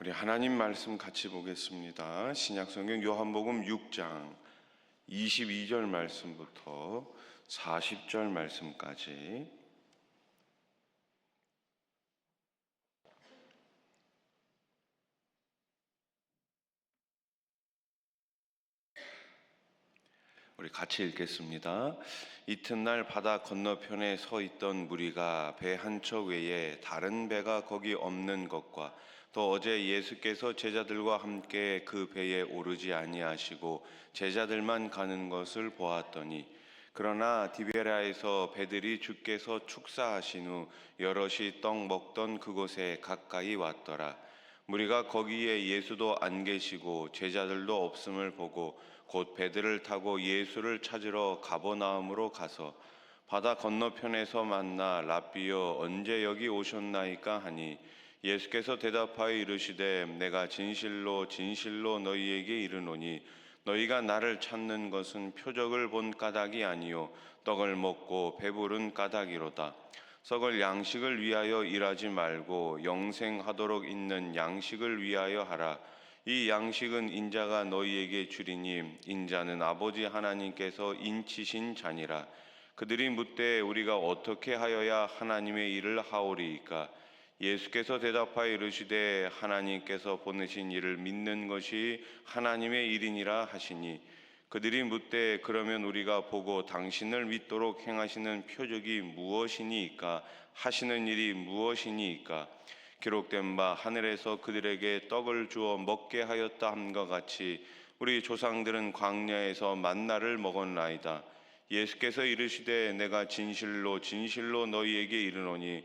우리 하나님 말씀 같이 보겠습니다. 신약성경 요한복음 6장 22절 말씀부터 40절 말씀까지 우리 같이 읽겠습니다. 이튿날 바다 건너편에 서 있던 무리가 배 한 척 외에 다른 배가 거기 없는 것과 또 어제 예수께서 제자들과 함께 그 배에 오르지 아니하시고 제자들만 가는 것을 보았더니 그러나 디베라에서 배들이 주께서 축사하신 후 여럿이 떡 먹던 그곳에 가까이 왔더라. 무리가 거기에 예수도 안 계시고 제자들도 없음을 보고 곧 배들을 타고 예수를 찾으러 가버나움으로 가서 바다 건너편에서 만나 랍비여 언제 여기 오셨나이까 하니 예수께서 대답하여 이르시되 내가 진실로 진실로 너희에게 이르노니 너희가 나를 찾는 것은 표적을 본 까닭이 아니요 떡을 먹고 배부른 까닭이로다 썩을 양식을 위하여 일하지 말고 영생하도록 있는 양식을 위하여 하라. 이 양식은 인자가 너희에게 주리니 인자는 아버지 하나님께서 인치신 자니라. 그들이 묻되 우리가 어떻게 하여야 하나님의 일을 하오리이까? 예수께서 대답하여 이르시되 하나님께서 보내신 일을 믿는 것이 하나님의 일이니라 하시니 그들이 묻되 그러면 우리가 보고 당신을 믿도록 행하시는 표적이 무엇이니이까? 하시는 일이 무엇이니이까? 기록된 바 하늘에서 그들에게 떡을 주어 먹게 하였다 함과 같이 우리 조상들은 광야에서 만나를 먹었나이다. 예수께서 이르시되 내가 진실로 진실로 너희에게 이르노니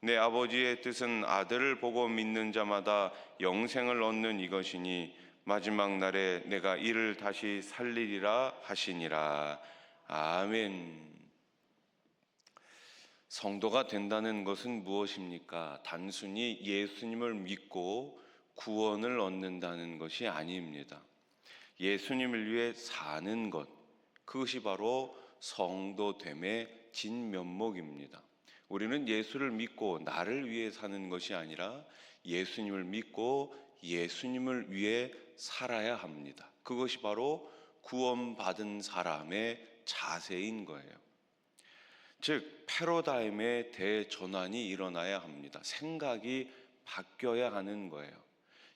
내 아버지의 뜻은 아들을 보고 믿는 자마다 영생을 얻는 이것이니 마지막 날에 내가 이를 다시 살리리라 하시니라. 아멘. 성도가 된다는 것은 무엇입니까? 단순히 예수님을 믿고 구원을 얻는다는 것이 아닙니다. 예수님을 위해 사는 것, 그것이 바로 성도됨의 진면목입니다. 우리는 예수를 믿고 나를 위해 사는 것이 아니라 예수님을 믿고 예수님을 위해 살아야 합니다. 그것이 바로 구원받은 사람의 자세인 거예요. 즉 패러다임의 대전환이 일어나야 합니다. 생각이 바뀌어야 하는 거예요.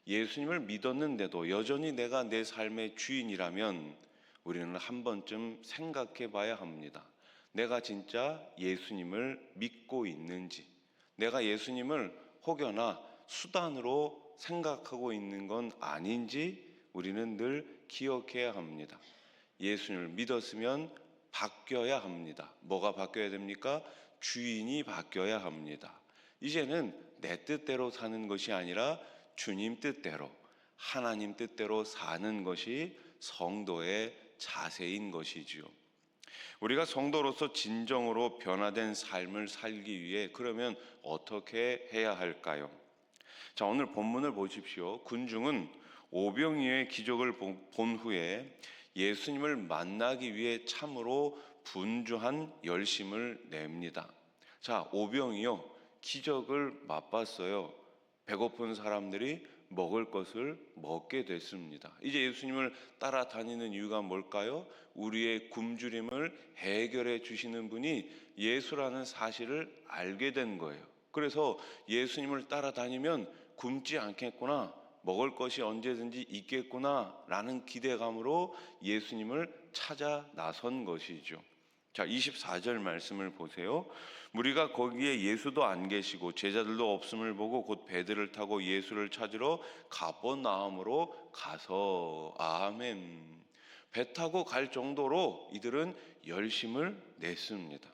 예수님을 믿었는데도 여전히 내가 내 삶의 주인이라면 우리는 한 번쯤 생각해 봐야 합니다. 내가 진짜 예수님을 믿고 있는지, 내가 예수님을 혹여나 수단으로 생각하고 있는 건 아닌지 우리는 늘 기억해야 합니다. 예수님을 믿었으면 바뀌어야 합니다. 뭐가 바뀌어야 됩니까? 주인이 바뀌어야 합니다. 이제는 내 뜻대로 사는 것이 아니라 주님 뜻대로, 하나님 뜻대로 사는 것이 성도의 자세인 것이지요. 우리가 성도로서 진정으로 변화된 삶을 살기 위해 그러면 어떻게 해야 할까요? 자, 오늘 본문을 보십시오. 군중은 오병이의 기적을 본 후에 예수님을 만나기 위해 참으로 분주한 열심을 냅니다. 자, 오병이요. 기적을 맛봤어요. 배고픈 사람들이 먹을 것을 먹게 됐습니다. 이제 예수님을 따라다니는 이유가 뭘까요? 우리의 굶주림을 해결해 주시는 분이 예수라는 사실을 알게 된 거예요. 그래서 예수님을 따라다니면 굶지 않겠구나. 먹을 것이 언제든지 있겠구나라는 기대감으로 예수님을 찾아 나선 것이죠. 자, 24절 말씀을 보세요. 무리가 거기에 예수도 안 계시고 제자들도 없음을 보고 곧 배들을 타고 예수를 찾으러 가버나움으로 가서 아멘. 배 타고 갈 정도로 이들은 열심을 냈습니다.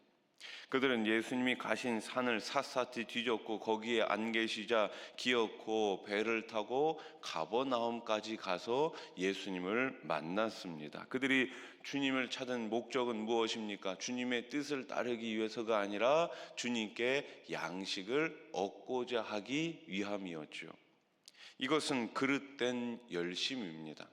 그들은 예수님이 가신 산을 샅샅이 뒤졌고 거기에 안 계시자 기어코 배를 타고 가버나움까지 가서 예수님을 만났습니다. 그들이 주님을 찾은 목적은 무엇입니까? 주님의 뜻을 따르기 위해서가 아니라 주님께 양식을 얻고자 하기 위함이었죠. 이것은 그릇된 열심입니다.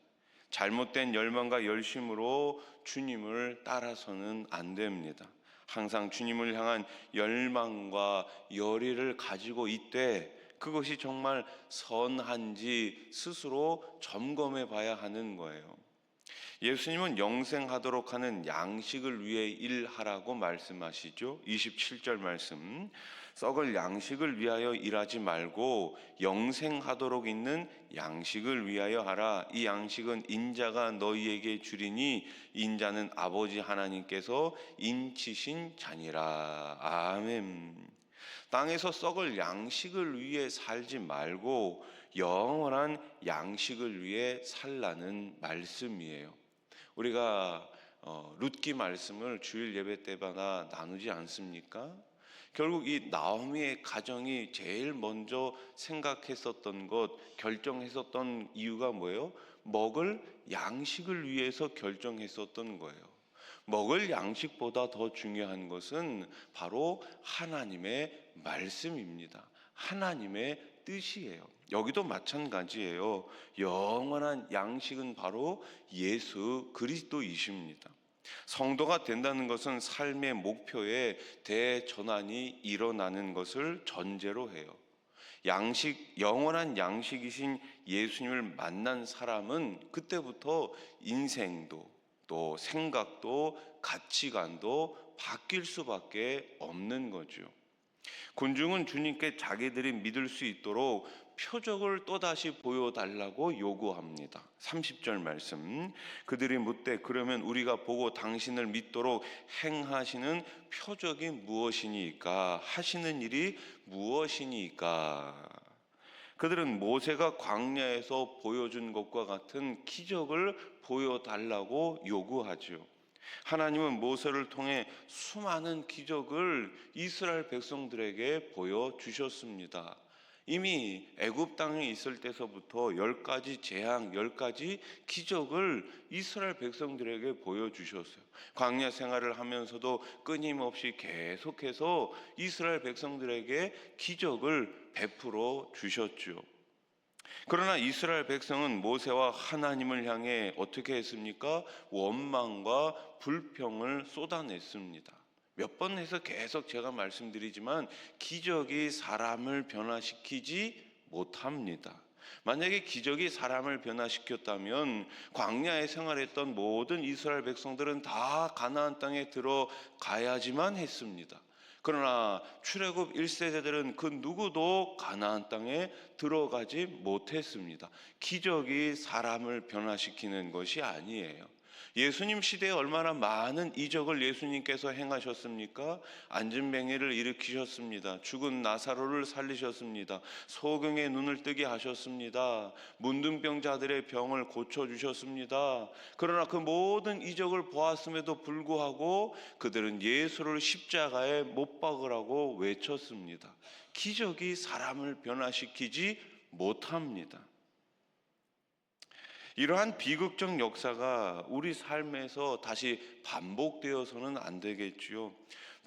잘못된 열망과 열심으로 주님을 따라서는 안 됩니다. 항상 주님을 향한 열망과 열의를 가지고 있되 그것이 정말 선한지 스스로 점검해 봐야 하는 거예요. 예수님은 영생하도록 하는 양식을 위해 일하라고 말씀하시죠. 27절 말씀. 썩을 양식을 위하여 일하지 말고 영생하도록 있는 양식을 위하여 하라. 이 양식은 인자가 너희에게 주리니 인자는 아버지 하나님께서 인치신 자니라. 아멘. 땅에서 썩을 양식을 위해 살지 말고 영원한 양식을 위해 살라는 말씀이에요. 우리가 어, 룻기 말씀을 주일 예배 때마다 나누지 않습니까? 결국 이 나오미의 가정이 제일 먼저 생각했었던 것, 결정했었던 이유가 뭐예요? 먹을 양식을 위해서 결정했었던 거예요. 먹을 양식보다 더 중요한 것은 바로 하나님의 말씀입니다. 하나님의 뜻이에요. 여기도 마찬가지예요. 영원한 양식은 바로 예수 그리스도이십니다. 성도가 된다는 것은 삶의 목표에 대전환이 일어나는 것을 전제로 해요. 양식, 영원한 양식이신 예수님을 만난 사람은 그때부터 인생도 또 생각도 가치관도 바뀔 수밖에 없는 거죠. 군중은 주님께 자기들이 믿을 수 있도록 표적을 또다시 보여달라고 요구합니다. 30절 말씀. 그들이 묻되 그러면 우리가 보고 당신을 믿도록 행하시는 표적이 무엇이니까? 하시는 일이 무엇이니까? 그들은 모세가 광야에서 보여준 것과 같은 기적을 보여달라고 요구하죠. 하나님은 모세를 통해 수많은 기적을 이스라엘 백성들에게 보여주셨습니다. 이미 애굽 땅에 있을 때서부터 열 가지 재앙, 열 가지 기적을 이스라엘 백성들에게 보여주셨어요. 광야 생활을 하면서도 끊임없이 계속해서 이스라엘 백성들에게 기적을 베풀어 주셨죠. 그러나 이스라엘 백성은 모세와 하나님을 향해 어떻게 했습니까? 원망과 불평을 쏟아냈습니다. 몇 번 해서 계속 제가 말씀드리지만 기적이 사람을 변화시키지 못합니다. 만약에 기적이 사람을 변화시켰다면 광야에 생활했던 모든 이스라엘 백성들은 다 가나안 땅에 들어가야지만 했습니다. 그러나 출애굽 1세대들은 그 누구도 가나안 땅에 들어가지 못했습니다. 기적이 사람을 변화시키는 것이 아니에요. 예수님 시대에 얼마나 많은 이적을 예수님께서 행하셨습니까? 안진뱅이를 일으키셨습니다. 죽은 나사로를 살리셨습니다. 소경의 눈을 뜨게 하셨습니다. 문둥병자들의 병을 고쳐 주셨습니다. 그러나 그 모든 이적을 보았음에도 불구하고 그들은 예수를 십자가에 못 박으라고 외쳤습니다. 기적이 사람을 변화시키지 못합니다. 이러한 비극적 역사가 우리 삶에서 다시 반복되어서는 안 되겠지요.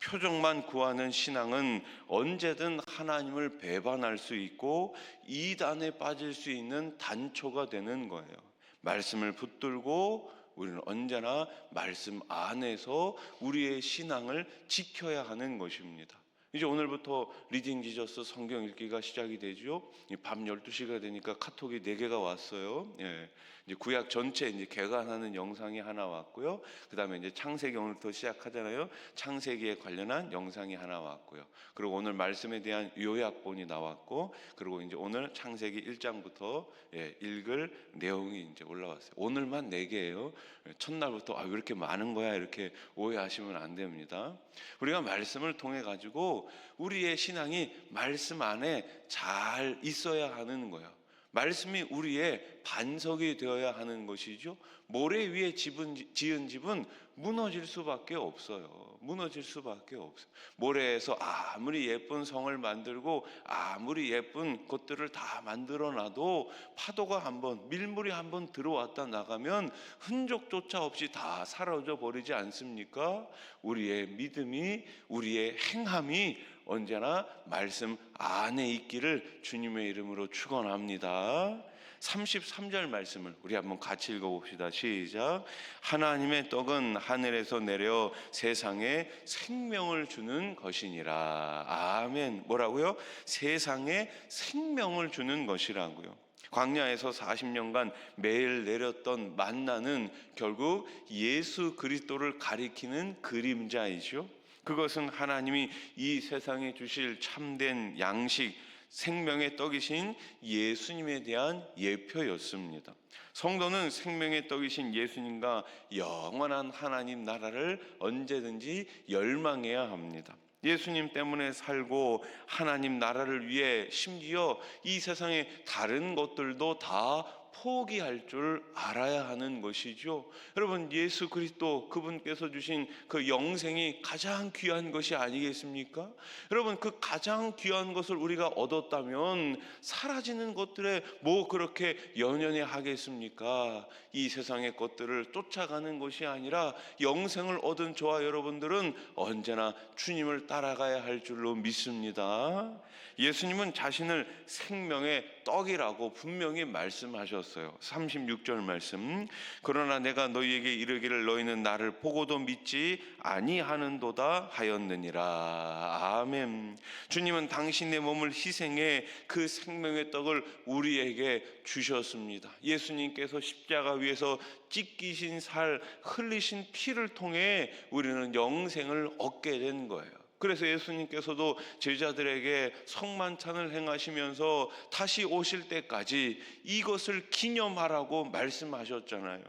표적만 구하는 신앙은 언제든 하나님을 배반할 수 있고 이단에 빠질 수 있는 단초가 되는 거예요. 말씀을 붙들고 우리는 언제나 말씀 안에서 우리의 신앙을 지켜야 하는 것입니다. 이제 오늘부터 리딩 지저스 성경 읽기가 시작이 되죠. 이밤 12시가 되니까 카톡이 4개가 왔어요. 예. 이제 구약 전체 이제 개관하는 영상이 하나 왔고요. 그다음에 이제 창세기 오늘부터 시작하잖아요. 창세기에 관련한 영상이 하나 왔고요. 그리고 오늘 말씀에 대한 요약본이 나왔고 그리고 이제 오늘 창세기 1장부터 예, 읽을 내용이 이제 올라왔어요. 오늘만 4개예요. 첫날부터 아, 왜 이렇게 많은 거야? 이렇게 오해하시면 안 됩니다. 우리가 말씀을 통해 가지고 우리의 신앙이 말씀 안에 잘 있어야 하는 거예요. 말씀이 우리의 반석이 되어야 하는 것이죠. 모래 위에 집은, 지은 집은 무너질 수밖에 없어요. 무너질 수밖에 없어요. 모래에서 아무리 예쁜 성을 만들고 아무리 예쁜 것들을 다 만들어 놔도 파도가 한번 밀물이 한번 들어왔다 나가면 흔적조차 없이 다 사라져 버리지 않습니까? 우리의 믿음이 우리의 행함이 언제나 말씀 안에 있기를 주님의 이름으로 축원합니다. 33절 말씀을 우리 한번 같이 읽어봅시다. 시작. 하나님의 떡은 하늘에서 내려 세상에 생명을 주는 것이니라. 아멘. 뭐라고요? 세상에 생명을 주는 것이라고요. 광야에서 40년간 매일 내렸던 만나는 결국 예수 그리스도를 가리키는 그림자이죠. 그것은 하나님이 이 세상에 주실 참된 양식, 생명의 떡이신 예수님에 대한 예표였습니다. 성도는 생명의 떡이신 예수님과 영원한 하나님 나라를 언제든지 열망해야 합니다. 예수님 때문에 살고 하나님 나라를 위해 심지어 이 세상의 다른 것들도 다 포기할 줄 알아야 하는 것이죠. 여러분 예수 그리스도 그분께서 주신 그 영생이 가장 귀한 것이 아니겠습니까? 여러분 그 가장 귀한 것을 우리가 얻었다면 사라지는 것들에 뭐 그렇게 연연해 하겠습니까? 이 세상의 것들을 쫓아가는 것이 아니라 영생을 얻은 저와 여러분들은 언제나 주님을 따라가야 할 줄로 믿습니다. 예수님은 자신을 생명의 떡이라고 분명히 말씀하셨 어요. 36절 말씀. 그러나 내가 너희에게 이르기를 너희는 나를 보고도 믿지 아니하는도다 하였느니라. 아멘. 주님은 당신의 몸을 희생해 그 생명의 떡을 우리에게 주셨습니다. 예수님께서 십자가 위에서 찢기신 살, 흘리신 피를 통해 우리는 영생을 얻게 된 거예요. 그래서 예수님께서도 제자들에게 성만찬을 행하시면서 다시 오실 때까지 이것을 기념하라고 말씀하셨잖아요.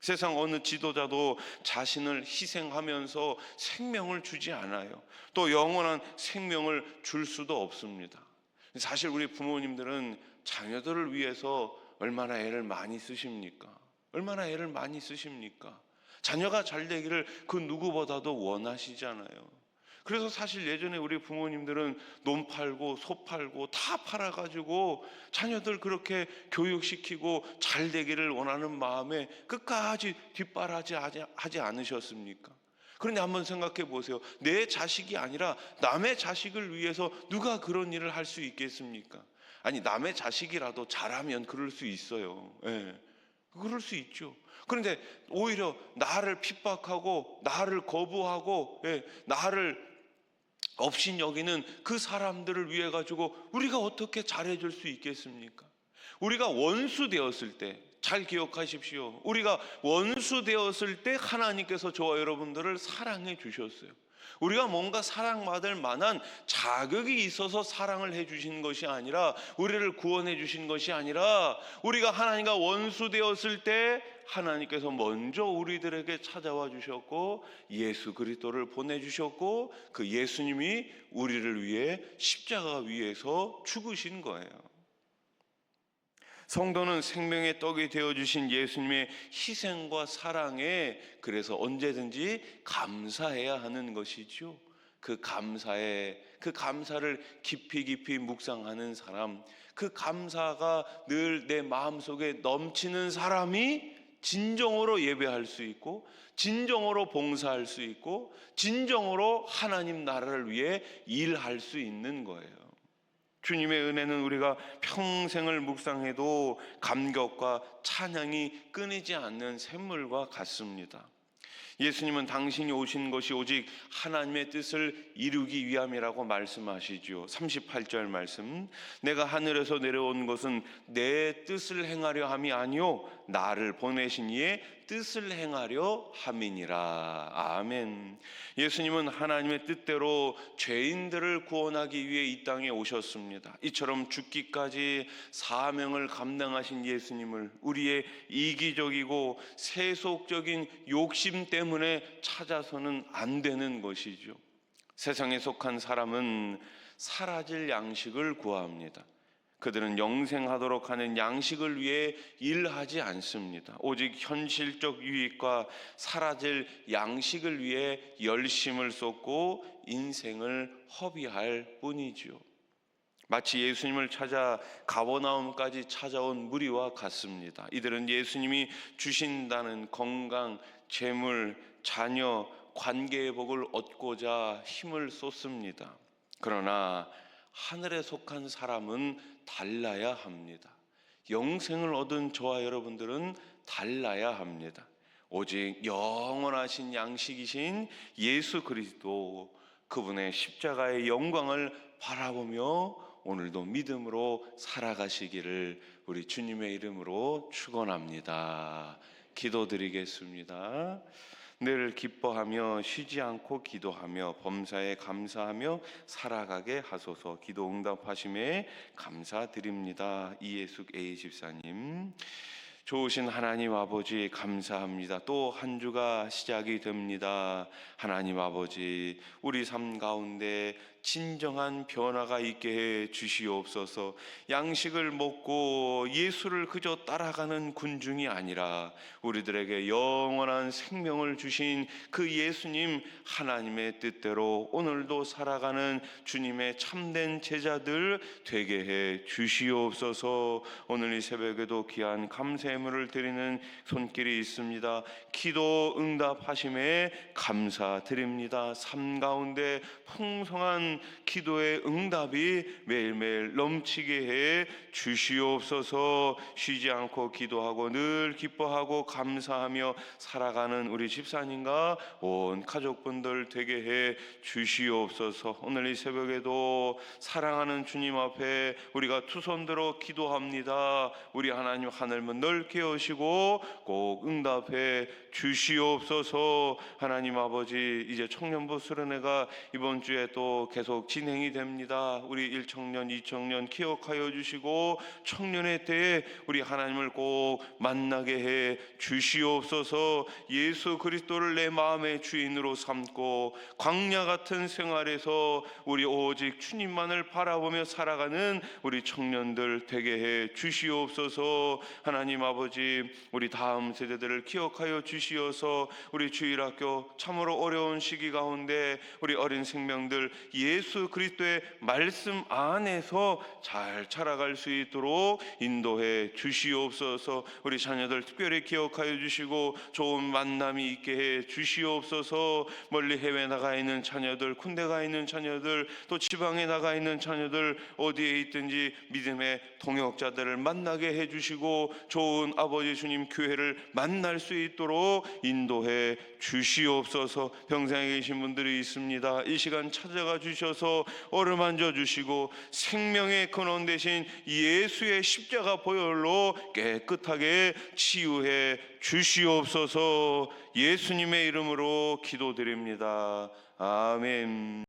세상 어느 지도자도 자신을 희생하면서 생명을 주지 않아요. 또 영원한 생명을 줄 수도 없습니다. 사실 우리 부모님들은 자녀들을 위해서 얼마나 애를 많이 쓰십니까? 얼마나 애를 많이 쓰십니까? 자녀가 잘 되기를 그 누구보다도 원하시잖아요. 그래서 사실 예전에 우리 부모님들은 논 팔고 소 팔고 다 팔아가지고 자녀들 그렇게 교육시키고 잘 되기를 원하는 마음에 끝까지 뒷바라지 하지 않으셨습니까? 그런데 한번 생각해 보세요. 내 자식이 아니라 남의 자식을 위해서 누가 그런 일을 할 수 있겠습니까? 아니, 남의 자식이라도 잘하면 그럴 수 있어요. 예. 그럴 수 있죠. 그런데 오히려 나를 핍박하고 나를 거부하고 예, 나를 없인 여기는 그 사람들을 위해 가지고 우리가 어떻게 잘해줄 수 있겠습니까? 우리가 원수 되었을 때 잘 기억하십시오. 우리가 원수 되었을 때 하나님께서 저와 여러분들을 사랑해 주셨어요. 우리가 뭔가 사랑받을 만한 자격이 있어서 사랑을 해 주신 것이 아니라 우리를 구원해 주신 것이 아니라 우리가 하나님과 원수 되었을 때 하나님께서 먼저 우리들에게 찾아와 주셨고 예수 그리스도를 보내 주셨고 그 예수님이 우리를 위해 십자가 위에서 죽으신 거예요. 성도는 생명의 떡이 되어 주신 예수님의 희생과 사랑에 그래서 언제든지 감사해야 하는 것이죠. 그 감사에 그 감사를 깊이 깊이 묵상하는 사람, 그 감사가 늘 내 마음속에 넘치는 사람이 진정으로 예배할 수 있고 진정으로 봉사할 수 있고 진정으로 하나님 나라를 위해 일할 수 있는 거예요. 주님의 은혜는 우리가 평생을 묵상해도 감격과 찬양이 끊이지 않는 샘물과 같습니다. 예수님은 당신이 오신 것이 오직 하나님의 뜻을 이루기 위함이라고 말씀하시죠. 38절 말씀. 내가 하늘에서 내려온 것은 내 뜻을 행하려 함이 아니요 나를 보내신 이의 뜻을 행하려 함이니라. 아멘. 예수님은 하나님의 뜻대로 죄인들을 구원하기 위해 이 땅에 오셨습니다. 이처럼 죽기까지 사명을 감당하신 예수님을 우리의 이기적이고 세속적인 욕심 때문에 찾아서는 안 되는 것이죠. 세상에 속한 사람은 사라질 양식을 구합니다. 그들은 영생하도록 하는 양식을 위해 일하지 않습니다. 오직 현실적 유익과 사라질 양식을 위해 열심을 쏟고 인생을 허비할 뿐이죠. 마치 예수님을 찾아 가버나움까지 찾아온 무리와 같습니다. 이들은 예수님이 주신다는 건강, 재물, 자녀, 관계의 복을 얻고자 힘을 쏟습니다. 그러나 하늘에 속한 사람은 달라야 합니다. 영생을 얻은 저와 여러분들은 달라야 합니다. 오직 영원하신 양식이신 예수 그리스도 그분의 십자가의 영광을 바라보며 오늘도 믿음으로 살아가시기를 우리 주님의 이름으로 축원합니다. 기도드리겠습니다. 늘 기뻐하며 쉬지 않고 기도하며 범사에 감사하며 살아가게 하소서 기도 응답하심에 감사드립니다. 이예숙 A 집사님 좋으신 하나님 아버지 감사합니다. 또 한 주가 시작이 됩니다. 하나님 아버지 우리 삶 가운데 진정한 변화가 있게 해 주시옵소서. 양식을 먹고 예수를 그저 따라가는 군중이 아니라 우리들에게 영원한 생명을 주신 그 예수님 하나님의 뜻대로 오늘도 살아가는 주님의 참된 제자들 되게 해 주시옵소서. 오늘 이 새벽에도 귀한 감사의 물을 드리는 손길이 있습니다. 기도 응답하심에 감사드립니다. 삶 가운데 풍성한 기도의 응답이 매일매일 넘치게 해 주시옵소서. 쉬지 않고 기도하고 늘 기뻐하고 감사하며 살아가는 우리 집사님과 온 가족분들 되게 해 주시옵소서. 오늘 이 새벽에도 사랑하는 주님 앞에 우리가 두 손 들어 기도합니다. 우리 하나님 하늘문 넓게 여시고 꼭 응답해 주시옵소서. 하나님 아버지 이제 청년부 수련회가 이번 주에 또 계속 진행이 됩니다. 우리 1청년, 2청년 기억하여 주시고 청년의 때에 우리 하나님을 꼭 만나게 해 주시옵소서. 예수 그리스도를 내 마음의 주인으로 삼고 광야 같은 생활에서 우리 오직 주님만을 바라보며 살아가는 우리 청년들 되게 해 주시옵소서. 하나님 아버지 우리 다음 세대들을 기억하여 주시어서 우리 주일학교 참으로 어려운 시기 가운데 우리 어린 생명들 예수 그리스도의 말씀 안에서 잘 자라갈 수 있도록 인도해 주시옵소서. 우리 자녀들 특별히 기억하여 주시고 좋은 만남이 있게 해 주시옵소서. 멀리 해외 나가 있는 자녀들, 군대 가 있는 자녀들, 또 지방에 나가 있는 자녀들 어디에 있든지 믿음의 동역자들을 만나게 해 주시고 좋은 아버지 주님 교회를 만날 수 있도록 인도해 주시옵소서. 병상에 계신 분들이 있습니다. 이 시간 찾아가 주 셔서 어루만져 주시고 생명의 근원 되신 예수의 십자가 보혈로 깨끗하게 치유해 주시옵소서. 예수님의 이름으로 기도드립니다. 아멘.